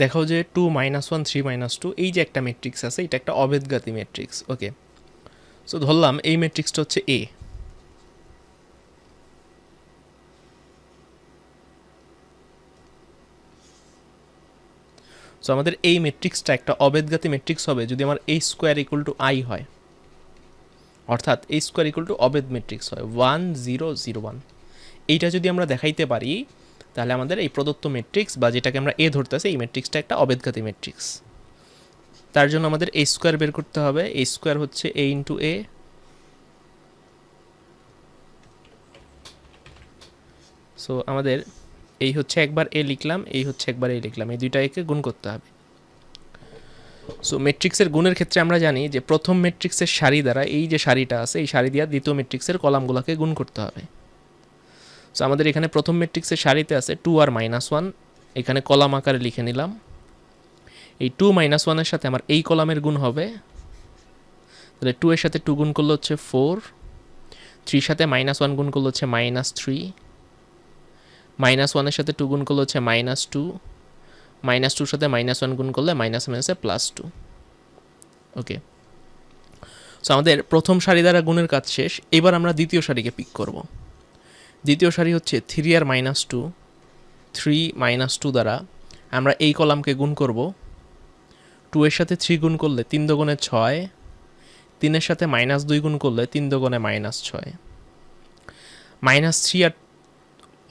দেখাও যে two minus one three minus two এই যে একটা ম্যাট্রিক্স আছে, এটা একটা অবেদগাতি ম্যাট্রিক্স ওকে সো ধরলাম এই ম্যাট্রিক্সটা হচ্ছে এ সো আমাদের এই ম্যাট্রিক্সটা একটা অবেদগাতি ম্যাট্রিক্স হবে যদি আমার এই স্কোয়ার ইকুয়াল টু আই হয়। অর্থাৎ এই স্কোয়ার ইকুয়াল টু অবেদ ম্যাট্রিক্স হয়। ওয়ান জিরো জিরো ওয়ান এইটা যদি আমরা দেখাইতে পারি তাহলে আমাদের এই প্রদত্ত ম্যাট্রিক্স বা যেটাকে আমরা এ ধরতেছি, এই ম্যাট্রিক্সটা একটা অবেদঘাতী ম্যাট্রিক্স তার জন্য আমাদের এই স্কোয়ার বের করতে হবে। এই স্কোয়ার হচ্ছে এ ইন্টু এ সো আমাদের এই হচ্ছে একবার এ লিখলাম, এই হচ্ছে একবার এ লিখলাম। এই দুইটা একে গুণ করতে হবে। সো ম্যাট্রিক্সের গুণের ক্ষেত্রে আমরা জানি যে প্রথম ম্যাট্রিক্সের সারি দ্বারা এই যে সারিটা আছে, এই সারি দিয়া দ্বিতীয় ম্যাট্রিক্সের কলামগুলোকে গুণ করতে হবে। সো আমাদের এখানে প্রথম ম্যাট্রিক্সের সারিতে আছে টু আর মাইনাস ওয়ান এখানে কলাম আকারে লিখে নিলাম। এই টু মাইনাস ওয়ানের সাথে আমার এই কলামের গুণ হবে। তাহলে টু এর সাথে টু গুণ করলে হচ্ছে ফোর থ্রির সাথে মাইনাস ওয়ান গুণ করলে হচ্ছে মাইনাস থ্রি মাইনাস ওয়ানের সাথে টু গুণ করলে হচ্ছে মাইনাস টু মাইনাস টুর সাথে মাইনাস ওয়ান গুণ করলে মাইনাস মাইনাসে প্লাস টু ওকে সো আমাদের প্রথম সারি দ্বারা গুণের কাজ শেষ। এবার আমরা দ্বিতীয় সারিকে পিক করব। দ্বিতীয় সারি হচ্ছে থ্রি আর minus two three minus two দ্বারা আমরা এই কলামকে গুণ করব। টু এর সাথে থ্রি গুণ করলে তিন দোগুণে ছয়, তিনের সাথে মাইনাস দুই গুণ করলে তিন দোগুণে মাইনাস ছয়। মাইনাস থ্রি আর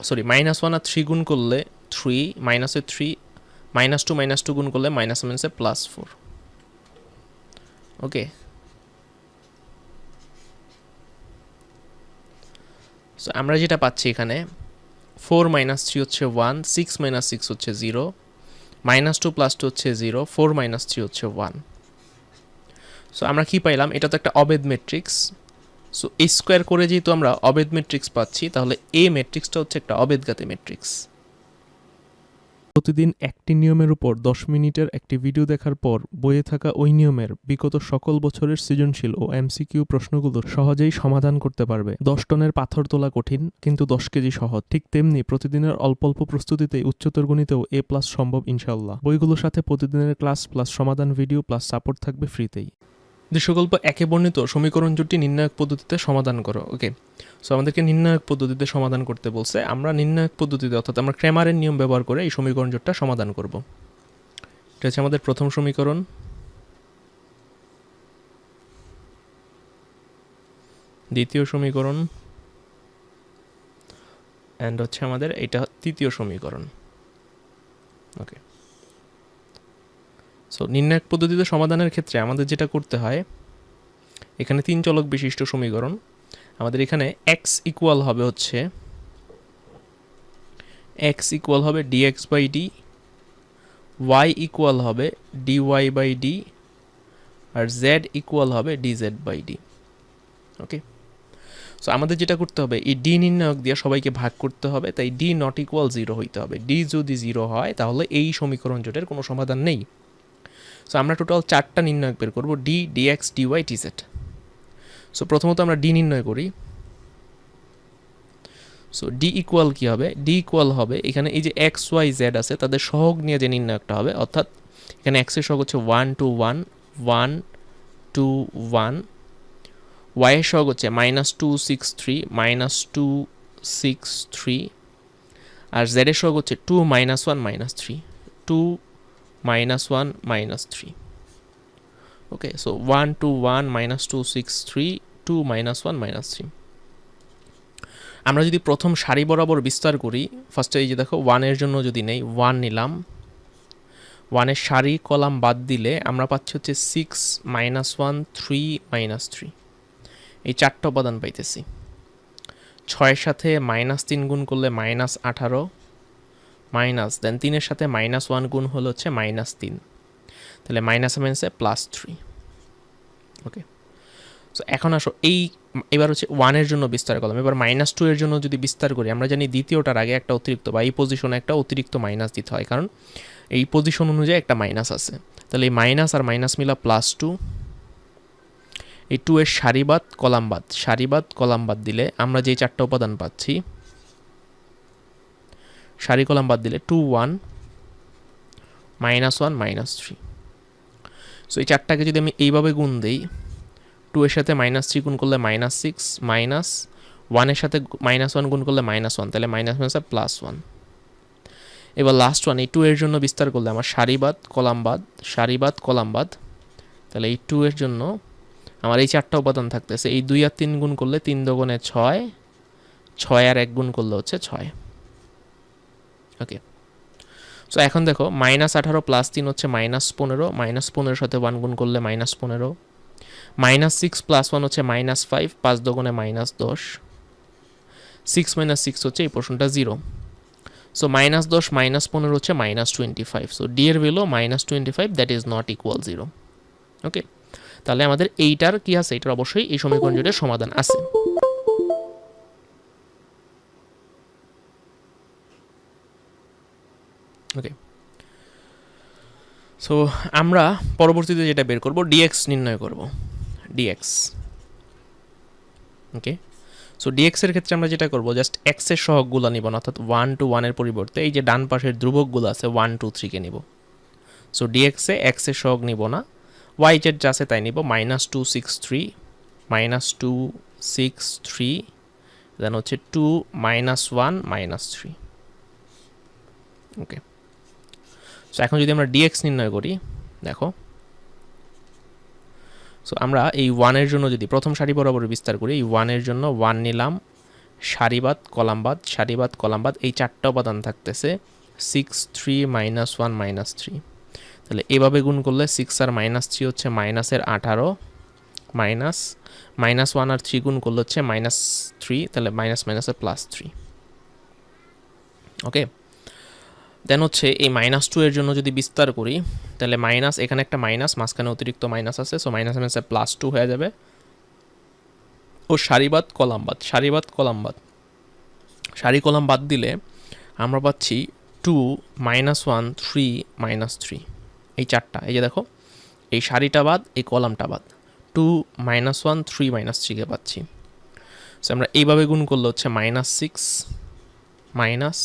সরি মাইনাস ওয়ান আর থ্রি গুণ করলে থ্রি মাইনাসে three minus two minus two গুণ করলে মাইনাস মাইনাসে প্লাস ফোর ওকে সো আমরা যেটা পাচ্ছি এখানে ফোর মাইনাস থ্রি হচ্ছে ওয়ান সিক্স মাইনাস সিক্স হচ্ছে zero minus two plus two হচ্ছে জিরো ফোর মাইনাস থ্রি হচ্ছে ওয়ান সো আমরা কি পাইলাম? এটা তো একটা অবেদ ম্যাট্রিক্স সো এই স্কোয়ার করে যেহেতু আমরা অবেদ ম্যাট্রিক্স পাচ্ছি, তাহলে এ ম্যাট্রিক্সটা হচ্ছে একটা অবেদগাতি ম্যাট্রিক্স প্রতিদিন একটি নিয়মের উপর দশ মিনিটের একটি ভিডিও দেখার পর বইয়ে থাকা ওই নিয়মের বিগত সকল বছরের সৃজনশীল ও এমসিকিউ প্রশ্নগুলো সহজেই সমাধান করতে পারবে। দশ টনের পাথর তোলা কঠিন, কিন্তু দশ কেজি সহজ। ঠিক তেমনি প্রতিদিনের অল্প অল্প প্রস্তুতিতে উচ্চতর গণিতেও এ প্লাস সম্ভব ইনশাল্লাহ বইগুলোর সাথে প্রতিদিনের ক্লাস প্লাস সমাধান ভিডিও প্লাস সাপোর্ট থাকবে ফ্রিতেই। দৃশ্যকল্প একে বর্ণিত সমীকরণ জোটটি নির্ণায়ক পদ্ধতিতে সমাধান করো ওকে সো আমাদেরকে নির্ণায়ক পদ্ধতিতে সমাধান করতে বলছে, আমরা নির্ণায়ক পদ্ধতিতে, অর্থাৎ আমরা ক্র্যামারের নিয়ম ব্যবহার করে এই সমীকরণ জোটটা সমাধান করব। এটা হচ্ছে আমাদের প্রথম সমীকরণ। দ্বিতীয় সমীকরণ। অ্যান্ড হচ্ছে আমাদের, এটা তৃতীয় সমীকরণ। ওকে সো নির্ণায়ক পদ্ধতিতে সমাধানের ক্ষেত্রে আমাদের যেটা করতে হয়, এখানে তিন চলক বিশিষ্ট সমীকরণ। আমাদের এখানে এক্স ইকুয়াল হবে হচ্ছে এক্স ইকুয়াল হবে D X by D Y equal হবে ডি ওয়াই বাই ডি আর জেড ইকুয়াল হবে D Z by D okay so আমাদের যেটা করতে হবে, এই ডি নির্ণায়ক দিয়ে সবাইকে ভাগ করতে হবে, তাই ডি নট ইকুয়াল জিরো হইতে হবে। ডি যদি জিরো হয়, তাহলে এই সমীকরণ জোটের কোনো সমাধান নেই। সো আমরা টোটাল চারটা নির্ণয় বের করব D D X D Y T Z so প্রথমত আমরা ডি নির্ণয় করি। সো ডি ইকুয়াল কী হবে? ডি ইকুয়াল হবে, এখানে এই যে এক্স ওয়াই জেড আছে, তাদের সহগ নিয়ে যে নির্ণয়কটা হবে, অর্থাৎ এখানে এক্সের সহগ হচ্ছে one two one one two one ওয়াইয়ের সহগ হচ্ছে minus two six three minus two six three আর জেডের সহগ হচ্ছে two minus one minus three two minus 1 minus 3 okay, so 1 to 1 minus 2 6 3 2 minus 1 minus 3 আমরা যদি প্রথম সারি বরাবর বিস্তার করি ফার্স্টে এই যে দেখো ওয়ানের জন্য যদি নেই ওয়ান নিলাম। ওয়ানের সারি কলাম বাদ দিলে আমরা পাচ্ছি হচ্ছে six minus one three minus three এই চারটা উপাদান পাইতেছি। ছয়ের সাথে মাইনাস তিন গুণ করলে মাইনাস আঠারো। মাইনাস দেন তিনের সাথে মাইনাস ওয়ান গুণ হলো হচ্ছে মাইনাস তিন। তাহলে মাইনাস মাইনাসে প্লাস থ্রি ওকে সো এখন আসো, এই, এবার হচ্ছে ওয়ানের জন্য বিস্তার করলাম। এবার মাইনাস টু এর জন্য যদি বিস্তার করি, আমরা জানি দ্বিতীয়টার আগে একটা অতিরিক্ত বা এই পজিশনে একটা অতিরিক্ত মাইনাস দিতে হয়। কারণ এই পজিশন অনুযায়ী একটা মাইনাস আছে। তাহলে এই মাইনাস আর মাইনাস মিলা প্লাস টু এই টু এর সারিবাদ, কলামবাদ। সারিবাদ, কলামবাদ দিলে আমরা যেই চারটা উপাদান পাচ্ছি সারি কলাম বাদ দিলে two one minus one minus three so এই চারটাকে যদি আমি এইভাবে গুণ দিই টু এর সাথে মাইনাস থ্রি গুণ করলে মাইনাস সিক্স মাইনাস ওয়ানের সাথে মাইনাস ওয়ান গুণ করলে মাইনাস ওয়ান তাহলে মাইনাস মাইনাস প্লাস ওয়ান এবার লাস্ট ওয়ান এই টু এর জন্য বিস্তার করলে আমার সারিবাদ কলামবাদ সারিবাদ কলামবাদ তাহলে এই টু এর জন্য আমার এই চারটা উপাদান থাকতেছে। এই দুই আর তিন গুণ করলে তিন দোগুণে ছয় ছয় আর এক গুণ করলে হচ্ছে ছয়। ওকে সো এখন দেখো মাইনাস আঠারো প্লাস তিন হচ্ছে মাইনাস পনেরো মাইনাস পনেরোর সাথে ওয়ান গুণ করলে মাইনাস পনেরো। মাইনাস সিক্স প্লাস ওয়ান হচ্ছে মাইনাস ফাইভ পাঁচ দোগুণে মাইনাস দশ। সিক্স মাইনাস সিক্স হচ্ছে এই পোর্শনটা জিরো সো মাইনাস দশ মাইনাস পনেরো হচ্ছে minus twenty five so D value minus twenty five that is not equal zero okay তাহলে আমাদের এইটার কি আছে? এটার অবশ্যই এই সমীকরণ জুড়ে সমাধান আছে। ওকে সো আমরা পরবর্তীতে যেটা বের করব ডিএক্স নির্ণয় করব। ডিএক্স ওকে সো ডিএক্স এর ক্ষেত্রে আমরা যেটা করব জাস্ট এক্সের সহগগুলো নিব না, অর্থাৎ ওয়ান টু ওয়ানের পরিবর্তে এই যে ডান পাশের ধ্রুবকগুলো আছে ওয়ান টু থ্রিকে নিব। সো ডিএক্স এ এক্সের সহগ নিব না ওয়াই জেড যা আছে তাই নিব minus two six three minus two six three then হচ্ছে two minus one minus three okay so এখন যদি আমরা ডিএক্স নির্ণয় করি, দেখো। সো আমরা এই ওয়ানের জন্য যদি প্রথম সারি বরাবর বিস্তার করি, এই ওয়ানের জন্য ওয়ান নিলাম, সারিবাদ, কলামবাদ সারিবাদ, কলামবাদ, এই চারটা উপাদান থাকতেছে six three minus one minus three তাহলে এভাবে গুণ করলে সিক্স আর মাইনাস থ্রি হচ্ছে মাইনাসের আঠারো মাইনাস মাইনাস ওয়ান আর থ্রি গুণ করলে হচ্ছে মাইনাস থ্রি তাহলে মাইনাস মাইনাসের প্লাস থ্রি ওকে দেন হচ্ছে এই মাইনাস টু এর জন্য যদি বিস্তার করি, তাহলে মাইনাস এখানে একটা মাইনাস মাঝখানে অতিরিক্ত মাইনাস আছে সো মাইনাস মাইনাসে প্লাস টু হয়ে যাবে। ও সারিবাদ কলামবাদ সারিবাদ কলামবাদ। সারি কলাম বাদ দিলে আমরা পাচ্ছি two minus one three minus three এই চারটা, এই যে দেখো, এই সারিটা বাদ, এই কলামটা বাদ। Two minus one three minus থ্রিকে পাচ্ছি। সো আমরা এইভাবে গুণ করলে হচ্ছে মাইনাস সিক্স মাইনাস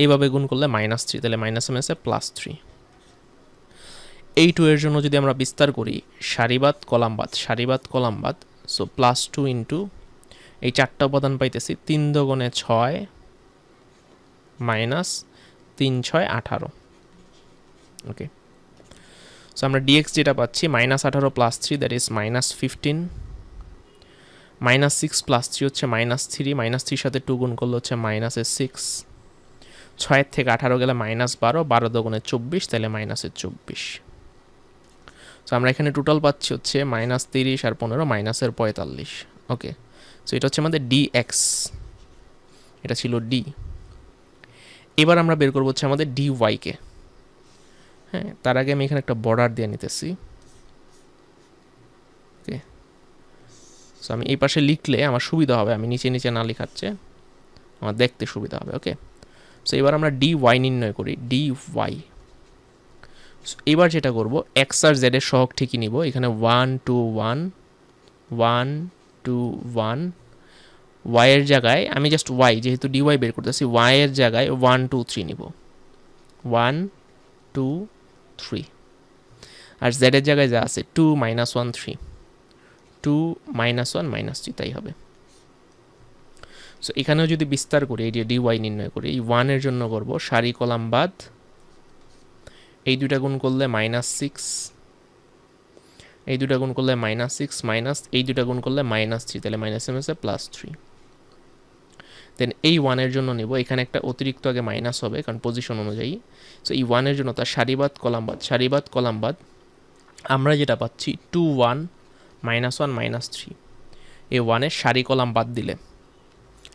এইভাবে গুণ করলে মাইনাস থ্রি তাহলে মাইনাস মাইনাসে প্লাস থ্রি এই টু এর জন্য যদি আমরা বিস্তার করি, সারিবাদ, কলামবাদ সারিবাদ, কলামবাদ সো প্লাস টু ইন্টু এই চারটা উপাদান পাইতেছি তিন দোগুণে ছয় মাইনাস তিন ছয় আঠারো। ওকে সো আমরা ডিএক্স যেটা পাচ্ছি মাইনাস আঠারো plus three that is minus fifteen minus six plus three হচ্ছে মাইনাস থ্রি মাইনাস থ্রির সাথে টু গুণ করলে হচ্ছে মাইনাসের সিক্স ছয়ের থেকে আঠারো গেলে মাইনাস বারো বারো দোগুণে চব্বিশ, তাহলে মাইনাসের চব্বিশ। সো আমরা এখানে টোটাল পাচ্ছি হচ্ছে মাইনাস তিরিশ আর পনেরো, মাইনাসের পঁয়তাল্লিশ। ওকে সো এটা হচ্ছে আমাদের ডি এক্স এটা ছিল ডি এবার আমরা বের করব হচ্ছে আমাদের ডি ওয়াইকে হ্যাঁ তার আগে আমি এখানে একটা বর্ডার দিয়ে নিতেছি। ওকে সো আমি এই পাশে লিখলে আমার সুবিধা হবে, আমি নিচে নিচে না লেখাচ্ছে আমার দেখতে সুবিধা হবে ওকে সো এবার আমরা ডি ওয়াই নির্ণয় করি ডি ওয়াই এবার যেটা করব এক্স আর জেডের সহগ ঠিকই নিব, এখানে one two one one two one ওয়াইয়ের জায়গায়, আমি জাস্ট ওয়াই যেহেতু ডি ওয়াই বের করতেছি ওয়াইয়ের জায়গায় ওয়ান টু থ্রি নিব। ওয়ান টু থ্রি আর জেডের জায়গায় যা আছে two minus one three two minus one minus three তাই হবে। সো এখানেও যদি বিস্তার করি, এই যে ডি ওয়াই নির্ণয় করি, এই ওয়ানের জন্য করব সারি কলাম বাদ, এই দুটা গুণ করলে মাইনাস সিক্স এই দুটা গুণ করলে মাইনাস সিক্স মাইনাস এই দুটা গুণ করলে মাইনাস থ্রি তাহলে মাইনাস এম এসে প্লাস থ্রি দেন এই ওয়ানের জন্য নেব, এখানে একটা অতিরিক্ত আগে মাইনাস হবে, কারণ পজিশন অনুযায়ী। সো এই ওয়ানের জন্য তার সারিবাদ কলামবাদ সারিবাদ কলামবাদ আমরা যেটা পাচ্ছি two one minus one minus three এই ওয়ানের সারি কলাম বাদ দিলে।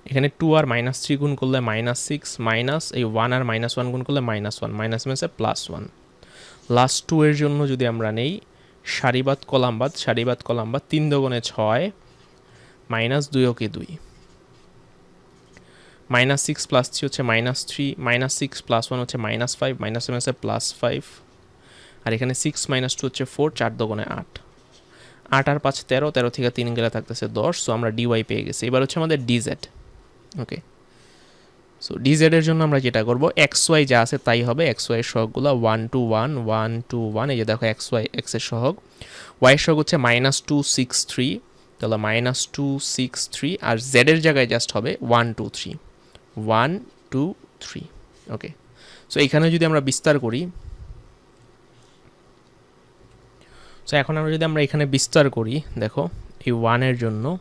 এখানে টু আর মাইনাস থ্রি গুণ করলে মাইনাস সিক্স মাইনাস এই ওয়ান আর মাইনাস ওয়ান গুণ করলে মাইনাস ওয়ান মাইনাস মাইনাসে প্লাস ওয়ান লাস্ট টু এর জন্য যদি আমরা নেই, সারিবাদ কলামবাদ সারিবাদ কলামবাদ তিন দোগুণে ছয় মাইনাস দুই ওকে দুই। মাইনাস সিক্স প্লাস থ্রি হচ্ছে minus three minus six plus one হচ্ছে মাইনাস ফাইভ মাইনাস মাইনাসে প্লাস ফাইভ আর এখানে সিক্স মাইনাস টু হচ্ছে ফোর চার দোগুণে আট। আট আর পাঁচ তেরো তেরো থেকে তিন গেলে থাকতেছে দশ সো আমরা ডিওয়াই পেয়ে গেছি। এবার হচ্ছে আমাদের ডিজেড ওকে সো ডিজেড এর জন্য আমরা যেটা করব এক্স ওয়াই যা আছে তাই হবে X Y সহগগুলো one two one one two one এই যে দেখো এক্স ওয়াই এক্সের সহগ। ওয়াই সহগ হচ্ছে মাইনাস টু সিক্স থ্রি তাহলে মাইনাস টু সিক্স থ্রি আর জেড এর জায়গায় জাস্ট হবে one two three one two three okay so এখানে যদি আমরা বিস্তার করি সো এখন আমরা যদি আমরা এখানে বিস্তার করি, দেখো, এই ওয়ানের জন্য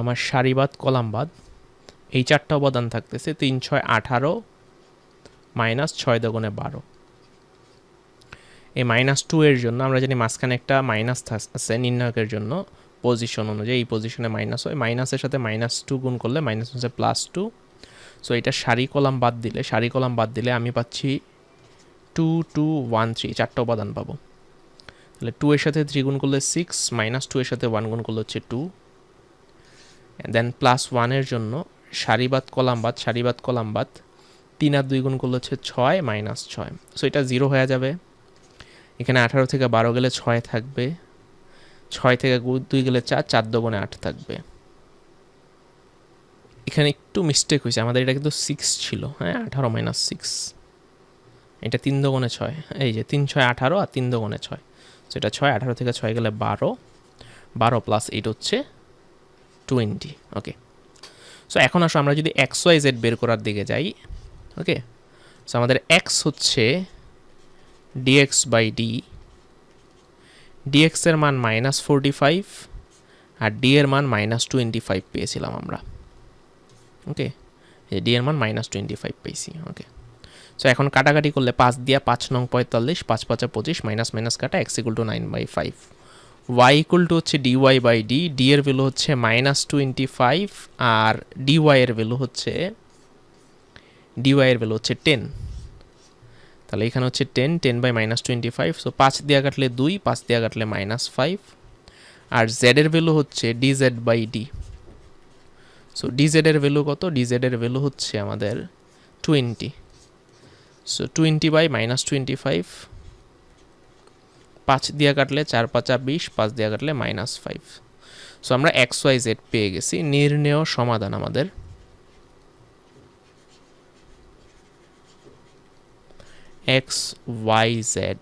আমার সারিবাদ কলামবাদ এই চারটা উপাদান থাকতেছে তিন, ছয়, আঠারো, মাইনাস ছয় দগুণে বারো। এই মাইনাস টু এর জন্য আমরা জানি মাঝখানে একটা মাইনাস আছে নির্ণায়কের জন্য পজিশন অনুযায়ী। এই পজিশনে মাইনাস হয় মাইনাসের সাথে মাইনাস টু গুণ করলে মাইনাস হচ্ছে প্লাস টু সো এটা সারি, কলাম বাদ দিলে, সারি, কলাম বাদ দিলে আমি পাচ্ছি টু টু ওয়ান থ্রি চারটা উপাদান পাবো। তাহলে টু এর সাথে থ্রি গুণ করলে সিক্স মাইনাস টু এর সাথে ওয়ান গুণ করলে হচ্ছে টু দেন প্লাস ওয়ানের জন্য সারিবাদ কলামবাদ সারিবাদ কলামবাদ, তিন আর দুই গুণ করলে হচ্ছে ছয় মাইনাস ছয়। সো এটা জিরো হয়ে যাবে। এখানে আঠারো থেকে বারো গেলে ছয় থাকবে। ছয় থেকে দুই গেলে চার চার দোগুণে আট থাকবে। এখানে একটু মিস্টেক হয়েছে। আমাদের এটা কিন্তু সিক্স ছিল হ্যাঁ? আঠারো মাইনাস সিক্স এটা তিন দোগুণে ছয়। এই যে তিন ছয় আঠারো আর তিন দোগুণে ছয়। সো এটা ছয়, আঠারো থেকে ছয় গেলে বারো। বারো প্লাস এইট হচ্ছে টোয়েন্টি ওকে সো এখন আসো আমরা যদি এক্স ওয়াই জেড বের করার দিকে যাই ওকে সো আমাদের এক্স হচ্ছে ডিএক্স বাই ডি ডিএক্সের মান মাইনাস ফোরটি ফাইভ আর ডি এর মান মাইনাস টোয়েন্টি ফাইভ পেয়েছিলাম আমরা ওকে ডি এর মান মাইনাস টোয়েন্টি ফাইভ পেয়েছি ওকে সো এখন কাটাকাটি করলে পাঁচ দিয়া পাঁচ নং পঁয়তাল্লিশ, পাঁচ পাঁচা পঁচিশ মাইনাস মাইনাস কাটা X equal to nine by five Y equal to হচ্ছে D Y by D D এর ভ্যালু হচ্ছে মাইনাস টোয়েন্টি ফাইভ আর ডিওয়াই এর ভ্যালু হচ্ছে ডিওয়াই এর ভ্যালু হচ্ছে টেন তাহলে এখানে হচ্ছে ten ten by minus twenty five so পাঁচ দিয়া কাটলে দুই, পাঁচ দিয়া কাটলে মাইনাস ফাইভ আর জেড এর ভ্যালু হচ্ছে D Z by D so D Z এর ভ্যালু কত? ডি জেড এর ভ্যালু হচ্ছে আমাদের twenty so twenty by minus twenty five পাঁচ দিয়া কাটলে চার, পাঁচা বিশ, পাঁচ দিয়া কাটলে মাইনাস ফাইভ। সো আমরা এক্স, ওয়াই, জেড পেয়ে গেছি। নির্ণেয় সমাধান আমাদের। X, Y, Z.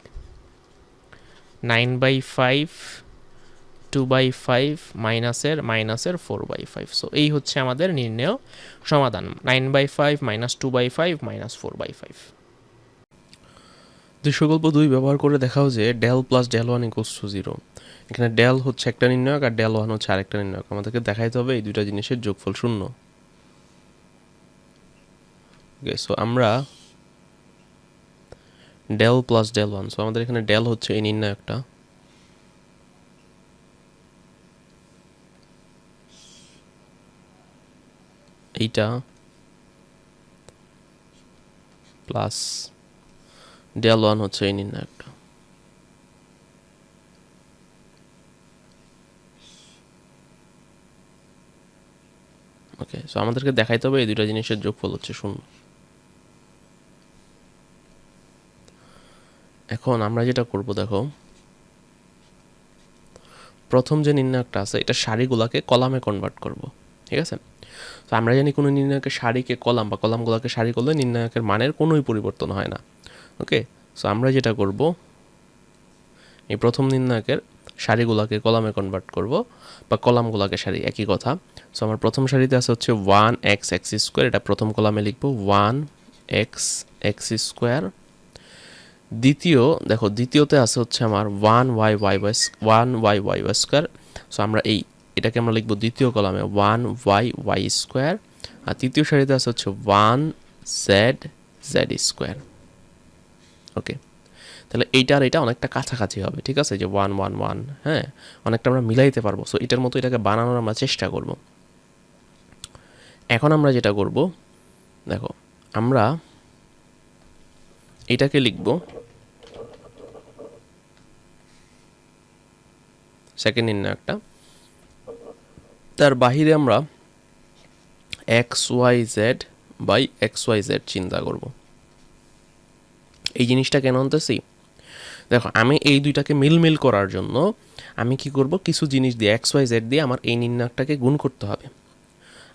Nine by five, two by five, মাইনাসের মাইনাসের ফোর বাই ফাইভ। সো এই হচ্ছে আমাদের নির্ণেয় সমাধান। Nine by five, minus two by five, minus four by five. দৃশ্যকল্প দুই ব্যবহার করে দেখাও যে del plus del one equals to zero এখানে ডেল হচ্ছে একটা নির্ণয়ক আর ডেল ওয়ান হচ্ছে আরেকটা নির্ণয়ক। আমাদেরকে দেখাইতে হবে এই দুইটা জিনিসের যোগফল শূন্য। ওকে সো আমরা del plus del one so আমাদের এখানে ডেল হচ্ছে এই নির্ণায়কটা। এইটা প্লাস ডেল ওয়ান হচ্ছে এই নির্ণায়কটা ওকে সো আমাদেরকে দেখাইতে হবে এই দুইটা জিনিসের যোগফল হচ্ছে শূন্য। এখন আমরা যেটা করব দেখো, প্রথম যে নির্ণায়কটা আছে, এটা সারিগুলাকে কলামে কনভার্ট করব, ঠিক আছে? তো আমরা জানি কোনো নির্ণায়কের সারিকে কলাম বা কলামগুলোকে সারি করলে নির্ণায়কের মানের কোনোই পরিবর্তন হয় না। ওকে সো আমরা যেটা করব, এই প্রথম নির্ণায়কের সারিগুলোকে কলামে কনভার্ট করব, বা কলামগুলোকে সারি, একই কথা। সো আমার প্রথম সারিতে আছে হচ্ছে ওয়ান এক্স এক্স স্কোয়ার এটা প্রথম কলামে লিখব ওয়ান এক্স এক্স স্কোয়ার দ্বিতীয়, দেখো, দ্বিতীয়তে আছে হচ্ছে আমার one Y Y Y one Y Y Y square so আমরা এই, এটাকে আমরা লিখব দ্বিতীয় কলামে ওয়ান ওয়াই ওয়াই স্কোয়ার আর তৃতীয় সারিতে আছে হচ্ছে one Z Z square okay তাহলে এইটা আর এটা অনেকটা কাছাকাছি হবে, ঠিক আছে? যে ওয়ান ওয়ান ওয়ান হ্যাঁ? অনেকটা আমরা মিলাইতে পারব। সো এটার মতো এটাকে বানানোর আমরা চেষ্টা করব। এখন আমরা যেটা করব, দেখো, আমরা এটাকে লিখব সেকেন্ড নির্ণায়কটা তার বাহিরে আমরা X Y Z by X Y Z চিন্তা করব। এই জিনিসটা কেন আনতেছি? দেখো, আমি এই দুইটাকে মিলমিল করার জন্য আমি কি করব? কিছু জিনিস দিয়ে এক্স ওয়াই জেড দিয়ে আমার এই নির্ণায়কটাকে গুণ করতে হবে।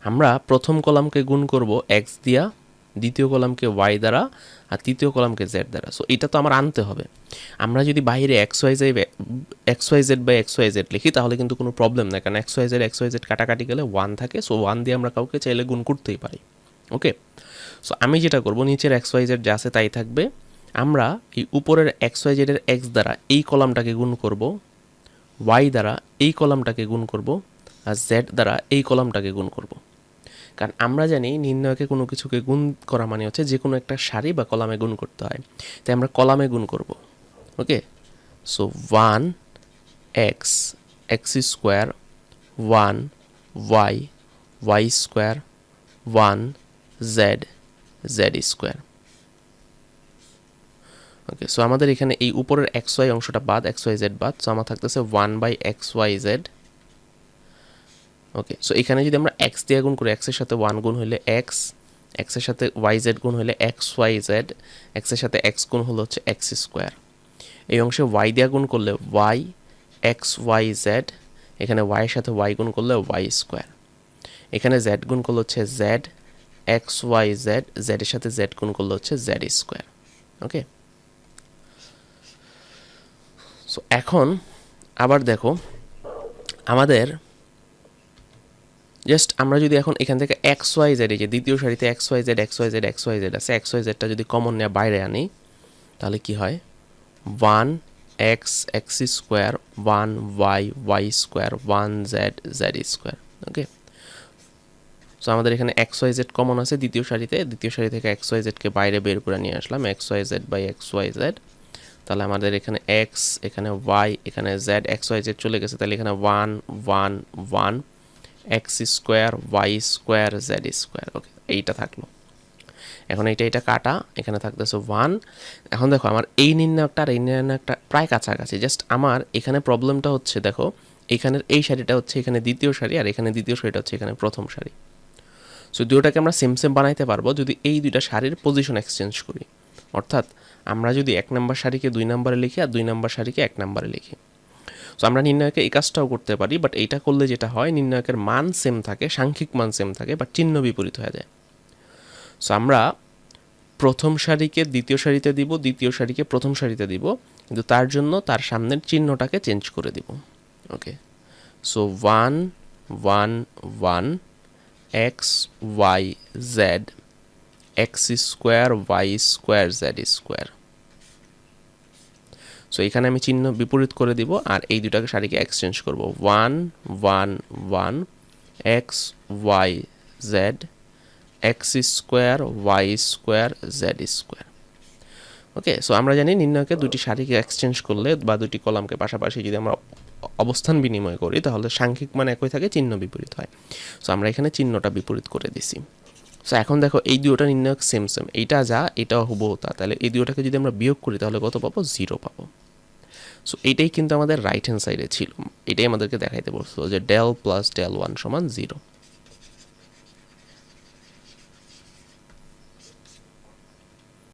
আমরা প্রথম কলামকে গুণ করব এক্স দিয়া, দ্বিতীয় কলামকে ওয়াই দ্বারা, আর তৃতীয় কলামকে জেড দ্বারা। সো এটা তো আমার আনতে হবে। আমরা যদি বাইরে X Y Z X Y Z বা এক্স ওয়াই জেড লিখি, তাহলে কিন্তু কোনো প্রবলেম নেই। কারণ X Y Z X Y Z কাটাকাটি গেলে ওয়ান থাকে। সো ওয়ান দিয়ে আমরা কাউকে চাইলে গুণ করতেই পারি। ওকে সো আমি যেটা করব, নিচের এক্স ওয়াই জেড যা আছে তাই থাকবে। আমরা এই উপরের এক্স ওয়াই জেডের এক্স দ্বারা এই কলামটাকে গুণ করব ওয়াই দ্বারা এই কলামটাকে গুণ করব, আর জেড দ্বারা এই কলামটাকে গুণ করব। কারণ আমরা জানি নির্ণয়কে কোনো কিছুকে গুণ করা মানে হচ্ছে যে কোনো একটা সারি বা কলামে গুণ করতে হয়। তাই আমরা কলামে গুণ করব। Okay? So one X X square one Y Y square one Z Z square okay so আমাদের এখানে এই উপরের এক্স ওয়াই অংশটা বাদ এক্স ওয়াই জেড বাদ সো আমার থাকতেছে one by X Y Z okay so এখানে যদি আমরা এক্স দিয়ে গুণ করি এক্সের সাথে ওয়ান গুণ হলে এক্স এক্সের সাথে ওয়াই জেড গুণ হলে এক্স ওয়াই জেড এক্সের সাথে এক্স গুণ হলো হচ্ছে এক্স স্কোয়ার এই অংশে ওয়াই দিয়ে গুণ করলে ওয়াই এক্স ওয়াই জেড এখানে ওয়াইয়ের সাথে ওয়াই গুণ করলে ওয়াই স্কোয়ার এখানে জেড গুণ করলে হচ্ছে জেড এক্স ওয়াই জেড জেডের সাথে জেড গুণ করলে হচ্ছে জেড স্কোয়ার ওকে সো এখন আবার দেখো, আমাদের জাস্ট আমরা যদি এখন এখান থেকে এক্স ওয়াই জেড এই যে দ্বিতীয় সারিতে X Y Z X Y Z X Y Z আছে এক্স ওয়াই জেডটা যদি কমন নেওয়া বাইরে আনি, তাহলে কি হয়? One X X square one Y Y square one Z Z square okay so আমাদের এখানে এক্স ওয়াই জেড কমন আছে দ্বিতীয় সারিতে, দ্বিতীয় সারি থেকে এক্স ওয়াই জেডকে বাইরে বের করে নিয়ে আসলাম X Y Z by X Y Z তাহলে আমাদের এখানে এক্স এখানে ওয়াই এখানে জেড এক্স ওয়াই জেড চলে গেছে, তাহলে এখানে one one one X square Y square Z square okay এইটা থাকল। এখন এইটা এটা কাটা, এখানে থাকতেছে ওয়ান এখন দেখো, আমার এই নির্ণয়কটা আর এই নির্ণয়কটা প্রায় কাছাকাছি জাস্ট আমার এখানে প্রবলেমটা হচ্ছে, দেখো, এখানের এই শাড়িটা হচ্ছে এখানে দ্বিতীয় শাড়ি, আর এখানে দ্বিতীয় শাড়িটা হচ্ছে এখানে প্রথম শাড়ি। সো দুটোটাকে আমরা সেম সেম বানাইতে পারব যদি এই দুইটা শাড়ির পজিশন এক্সচেঞ্জ করি। অর্থাৎ আমরা যদি এক নম্বর শাড়িকে দুই নম্বরে লিখি আর দুই নম্বর শাড়িকে এক নম্বরে লিখি। সো আমরা নির্ণয়কে এই কাজটাও করতে পারি বাট এইটা করলে যেটা হয়, নির্ণায়কের মান সেম থাকে, সাংখ্যিক মান সেম থাকে বাট চিহ্ন বিপরীত হয়ে যায়। সো আমরা প্রথম সারিকে দ্বিতীয় সারিতে দিব, দ্বিতীয় সারিকে প্রথম সারিতে দিব, কিন্তু তার জন্য তার সামনের চিহ্নটাকে চেঞ্জ করে দিব। Okay so one one one X Y Z X square Y square Z square so এখানে আমি চিহ্ন বিপরীত করে দিব, আর এই দুটাকে সারিকে এক্সচেঞ্জ করব। One one one X Y Z X square Y square Z square okay so আমরা জানি নির্ণয়কে দুটি সারিকে এক্সচেঞ্জ করলে বা দুটি কলামকে পাশাপাশি যদি আমরা অবস্থান বিনিময় করি, তাহলে সাংখ্যিক মান একই থাকে, চিহ্ন বিপরীত হয়। সো আমরা এখানে চিহ্নটা বিপরীত করে দিছি। সো এখন দেখো, এই দুটোটা নির্ণয়ক সেম সেম এইটা যা, এটা হব তা। তাহলে এই দুটোটাকে যদি আমরা বিয়োগ করি, তাহলে কত পাবো? জিরো পাবো। সো এটাই কিন্তু আমাদের রাইট হ্যান্ড সাইডে ছিল। এটাই আমাদেরকে দেখাইতে বলছিল যে ডেল প্লাস ডেল ওয়ান সমান জিরো